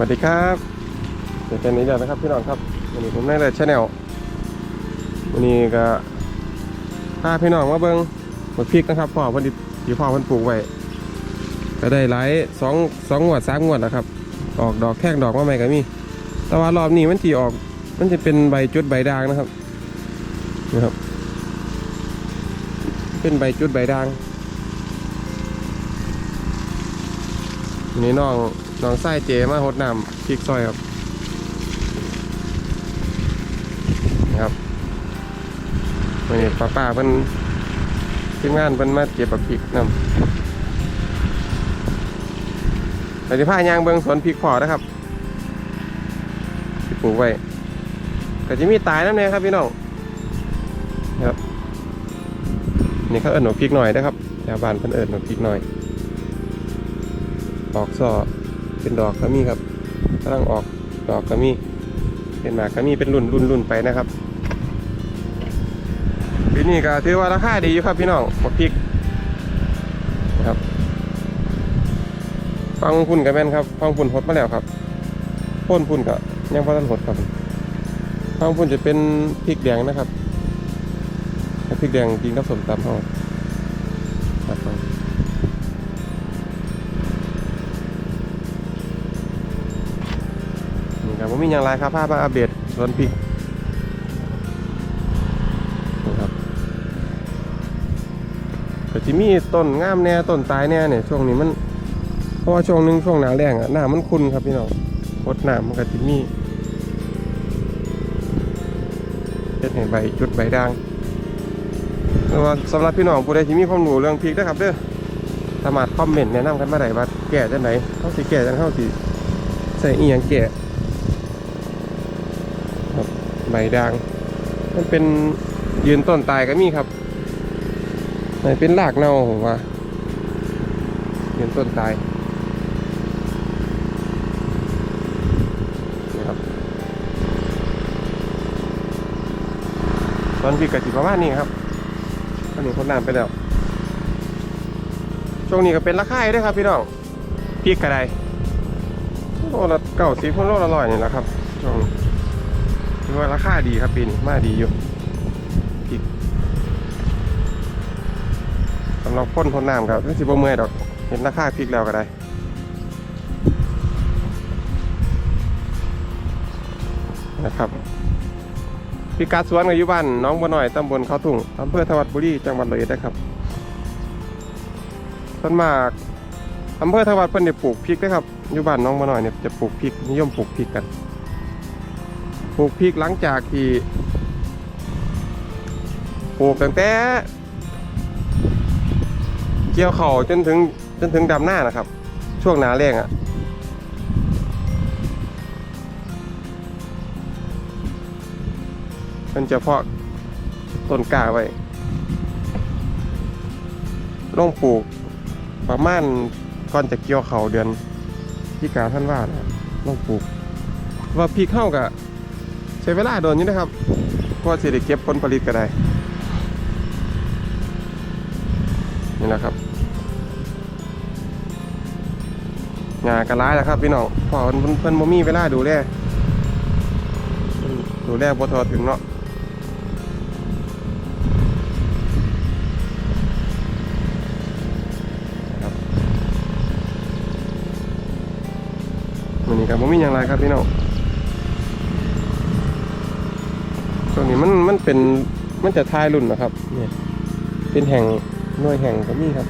วัสดีครับเจอกันนี้แล้วนะครับพี่น้องครับวันนี้ผมได้เลยชาแนลวันนี้ก็พาพี่น้องมาเบิ้งหมดพริกนะครับพ่อเพันธุ์ที่พ่อพันปลูกไว้ก็ได้หลายสองสองงวดสามงวดแล้วครับ ออกดอกแข้งดอกมาใหม่ก็มี แต่ว่ารอบนี้มันที่ออก มันจะเป็นใบจุดใบด่างนะครับนะครับ เป็นใบจุดใบด่างอันนี้น้อง น้องไส้เจมาหดน้ำพริกซอยครับนะครับวันนี้ป้าป้าเพิ่นทีมงานเพิ่นมาเก็บบักพริกน้ำแต่ที่ผ้ายางเบิงสวนพริกพอนะครับที่ปลูกไว้ก็จะมีตายน้ำเนี่ยครับพี่น้องนะครับนี่เขาเอิญหนูพริกหน่อยนะครับชาวบ้านเพิ่นเอิญหนูพริกหน่อยออกซอ เป็นดอกก็มีครับกำลังออกดอกก็มี เป็นหมากก็มีเป็นรุ่นรุ่นรุ่นไปนะครับปีนี้ก็ถือว่าราคาดีอยู่ครับพี่น้องบักพริกนะครับฟังพุ่นกับแม่นครับฟังพุ่นหดมาแล้วครับพ่นพุ่นก็ยังพอทันหดครับฟังพุ่นจะเป็นพริกแดงนะครับพริกแดงกินกับสมตำห่อครับผมนี่ครับ มีอย่างไรครับภาพมาอัปเดตสวนพริกนะครับก็จะมีต้นงามแน่ต้นตายแน่เนี่ยช่วงนี้มัน เพราะว่าช่วงนึงช่วงหนาแรงอะหน้ามันคุ้นครับพี่น้องพดหน้ำมันก็จะมีเฮ็ดให้ใบจุดใบด่างแล้วว่าสำหรับพี่น้องผู้ใดที่มีความรู้เรื่องพริกนะครับเด้อสามารถคอมเมนต์แนะนำกันมาได้ว่าแก่จังไหนเขาสิแก่จังเขาสิใส่อีหยังแก่ ครับใบด่าง มันเป็นยืนต้นตายก็มีครับมันเป็นรากเน่าผมว่ายืนต้นตายนะครับตอนพี่กะจิประมาณนี้ครับตอนนี้คนน้ำไปแล้วช่วงนี้ก็เป็นราคาด้วยครับพี่น้องพริกกระไดโลละเก้าสิบโลละร้อยนี่แหละครับช่วงนี้ ถือว่าราคาดีครับปีนี้มาดีอยู่อีกสำหรับพ่นพ่นน้ำครับถ้าสิบเมื่อยดอกเห็นราคาพริกแล้วก็ได้นะครับพิกัดสวนกับยุบ้านน้องบัวหน่อยตำบลเขาทุ่งอำเภอทวัดบุรีจังหวัดเลยนะครับต้นมากอำเภอทวัดเพิ่นเนี่ยปลูกพริกนะครับอยุบ้านน้องบัวหน่อยเนี่ยจะปลูกพริกนิยมปลูกพริกกัน ปลูกพริกหลังจากที่ปลูกตั้งแต่เกี่ยวเข่าจนถึงจนถึงดำหน้านะครับ ช่วงหนาแรงอะ่ะมันจะเพาะต้นกล้าไว้ลงปลูกประมาณก่อนจะเกี่ยวเข่าเดือนที่กาท่านว่านะลงปลูก ว่าพริกเข้ากับ ช้เวลาโดนอยู่นะครับเพราะสิได้เก็บผลผลิตก็ได้ นี่แหละครับงานกระร้ายแล้วครับพี่น้องพอเพิ่นเพิ่นบ่มีเวลาดูแลดูแลบ่ทอถึงเนาะครันนี้ครับบ่มีหยังไรครับพี่น้อง วนี้มันมันเป็นมันจะทายรุ่นนะครับเนี่ยเป็นแห่งหน่วยแห่งก็มีครับ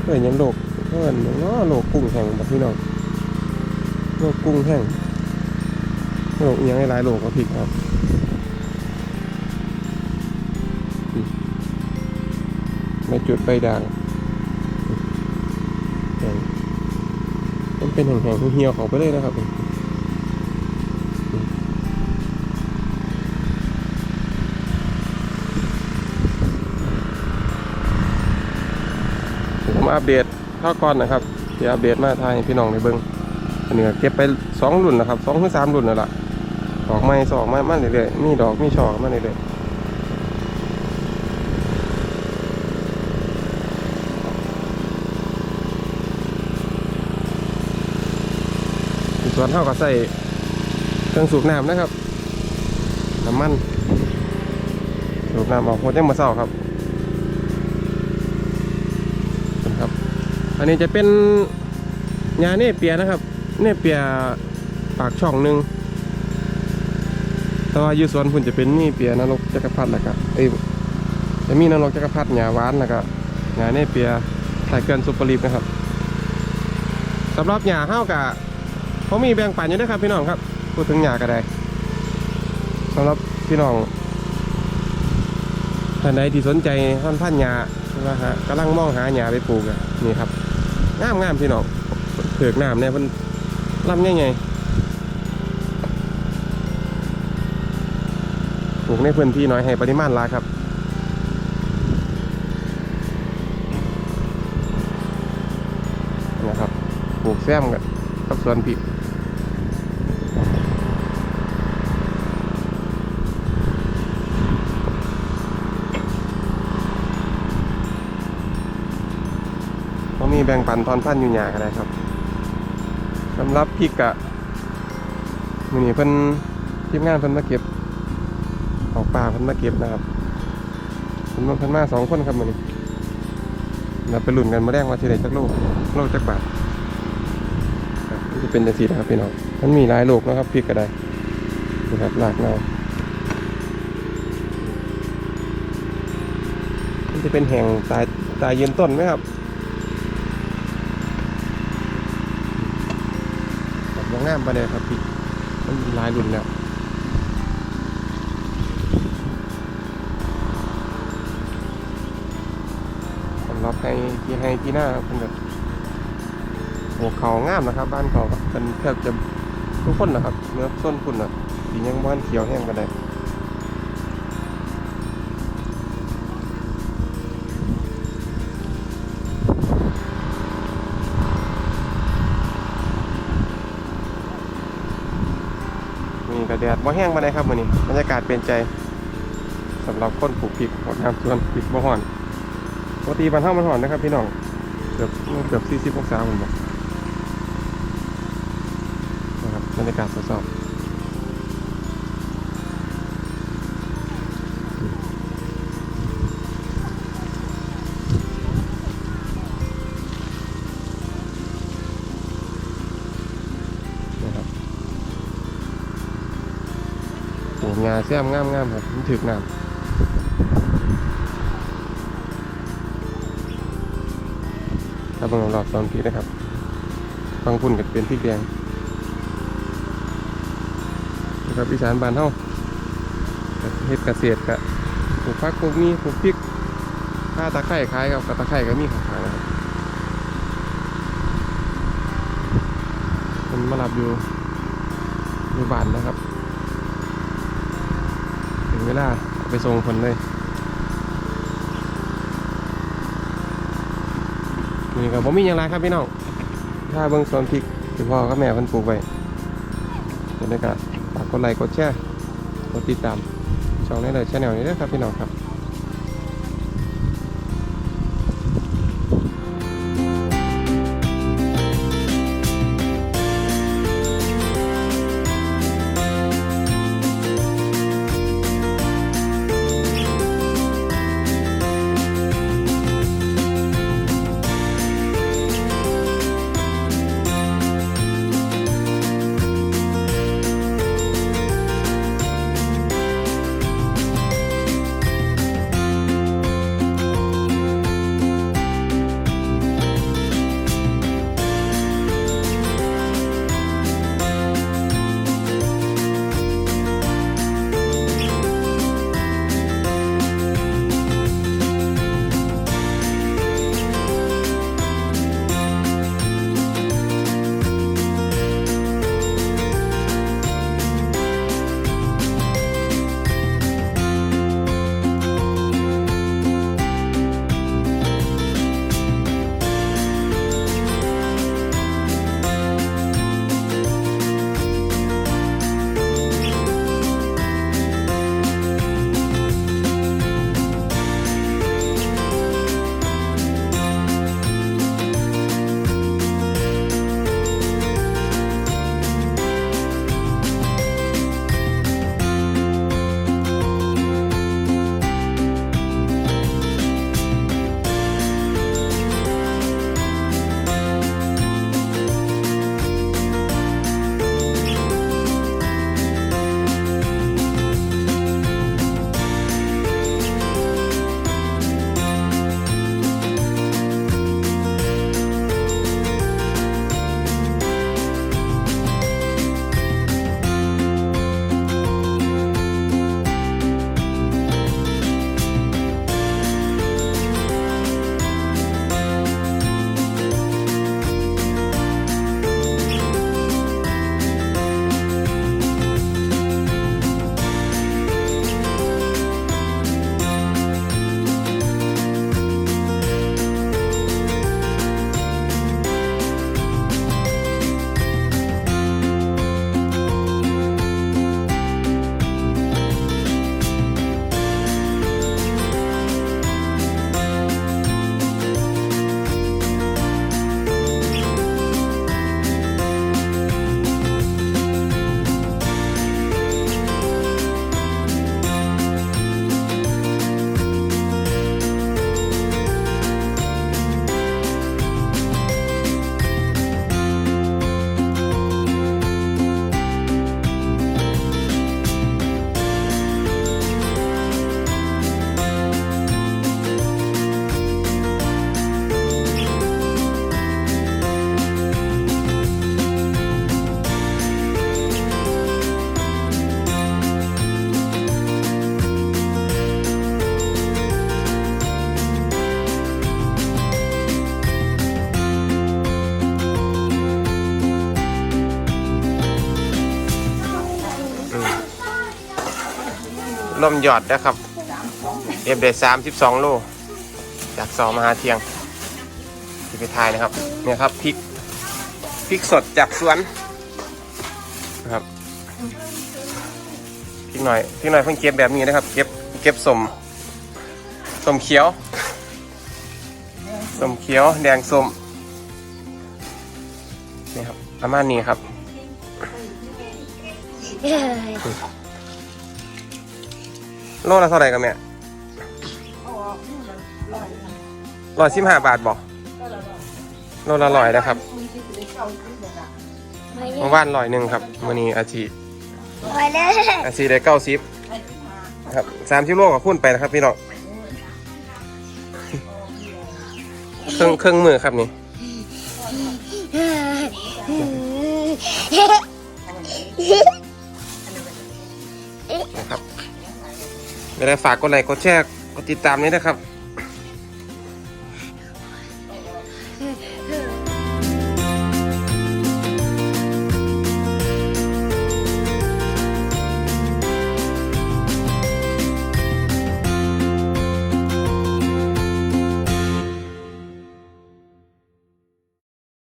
เพื่อนยังโลกเพื่อนยังว่าโลกกุ้งแห่งแบบพี่น้องโลกกุ้งแห่งโลกยังหลายโลกก็ผิดครับไม่จุดใบด่างมันเป็นแห่งแห่งๆเหี่ยวเขาไปเลยนะครับ อัปเดตข้าวก่อนนะครับที่อัปเดตมาทายพี่น้องในเบิ้งอันนี้เก็บไปสองรุ่นนะครับสองถึงสามรุ่นนั่นแหละดอกไม้สองมามาเรื่อยๆมีดอกมีช่อมาเรื่อยๆส่วนเท่ากับใส่เครื่องสูบน้ำนะครับน้ำมันสูบน้ำออกหัวเจ้ามาเศร้าครับ อันนี้จะเป็นยาเนเปียนะครับ เนเปียปากช่องหนึ่งแต่ว่าอยู่สวนคุณจะเป็นนี่เปียนรกจักรพรรดิแล้วก็เอ้ยจะมีนรกจักรพรรดิหญ้าหวานแล้วก็หญ้าเนเปียใส่เกลือนซุปเปอร์ลีฟนะครับสำหรับหญ้าเฮากะเขามีแบ่งปันอยู่ด้วยครับพี่น้องครับพูดถึงหญ้าก็ได้สำหรับพี่น้องท่านใดที่สนใจท่านพันหญ้านะฮะกำลังมองหาหญ้าไปปลูกนี่ครับ งามงามๆพี่น้องเผือกน้ำเนี่ยเพิ่นลำง่ายๆปลูกในพื้นที่น้อยให้ปริมาณลายครับนะครับปลูกแซมกันกับสวนพริก บ่งปันทอนพันอยู่หยากันเลยครับสำหรับพริกอะมือนี้เพิ่นทีมงานเพิ่นมาเก็บออกป่าเพิ่นมาเก็บนะครับเพิ่นมาเพิ่นมาสองคนครับมือนี้เราไปลุ้นกันมาแรงว่าสิได้จักโลกโลกจักบาทจะเป็นจังสีนะครับพี่น้องมันมีหลายโลกนะครับพริกก็ได้นะครับรากเงามันจะเป็นแห่งตายตายยืนต้นไหมครับแบบบ่งามไปเลยครับพริกมันลายรุ่นแล้วสำหรับให้ที่ให้ที่หน้าเป็นแบบโอ้เขางามนะครับ บ้านเขาเป็นเทือกจะทุกคนนะครับเนื้อส้นคุณอะสียังบ้านเขียวแห้งกันได้มี แดดบ่แห้งมาเลยครับวันนี้บรรยากาศเป็นใจสำหรับคนปลูกพริกอดน้ำส่วนพริกบ่ห่อนปกติบ้านเฮามันห่อนนะครับพี่น้องเกือบเกือบ40องศาผมบอกนะครับบรรยากาศสดๆ โอ้งาแซมงามๆครับมันถึกน้ำถ้าบิ่งรอบตอนพีนะครับฟังพุ่นกับเป็นพริกแดงนะครับอีสานบานเฮาเฮ็ดเกษตรกะปลูกผักปลูกมีปลูกพริกข้าตะไคร้ายกับกะตะไคร้ก็มีขายนะครับมันมารับอยู่อยู่บ้านนะครับ เวลาไปส่งคนเลยนี่ครับผมมีอย่างไรครับพี่น้องถ้าเบิ้งสวนพริกที่พ่อกับแม่พันปลูกไว้เป็นได้ก็ฝากกดไลค์กดแชร์กดติดตามช่องนี้เลยชแนลนี้ด้วยครับพี่น้องครับ นมหยอดนะครับเอฟเดสามสิบสองโล จากสองมาหาเทียงที่ไปทายนะครับ เนี่ยครับพริกพริกสดจากสวนนะครับพริกหน่อยพริกหน่อยเพิ่งเก็บแบบนี้นะครับ เก็บเก็บสมสมเขียวสมเขียวแดงสมนี่ครับประมาณนี้ครับ โลละเท่าไหร่กันเนี่ยร้อยสิบห้าบาทบอกโลละร้อยนะครับเมื่อวานร้อยหนึ่งครับวันนี้อาชีไปเลยอาชีได้เก้าสิบครับสามชิโลกับคูณไปนะครับพี่น้องเครื่องเครื่องมือครับนี่นะครับ ไม่ได้ฝากกดไลค์กดแชร์กดติดตามนี้นะครับ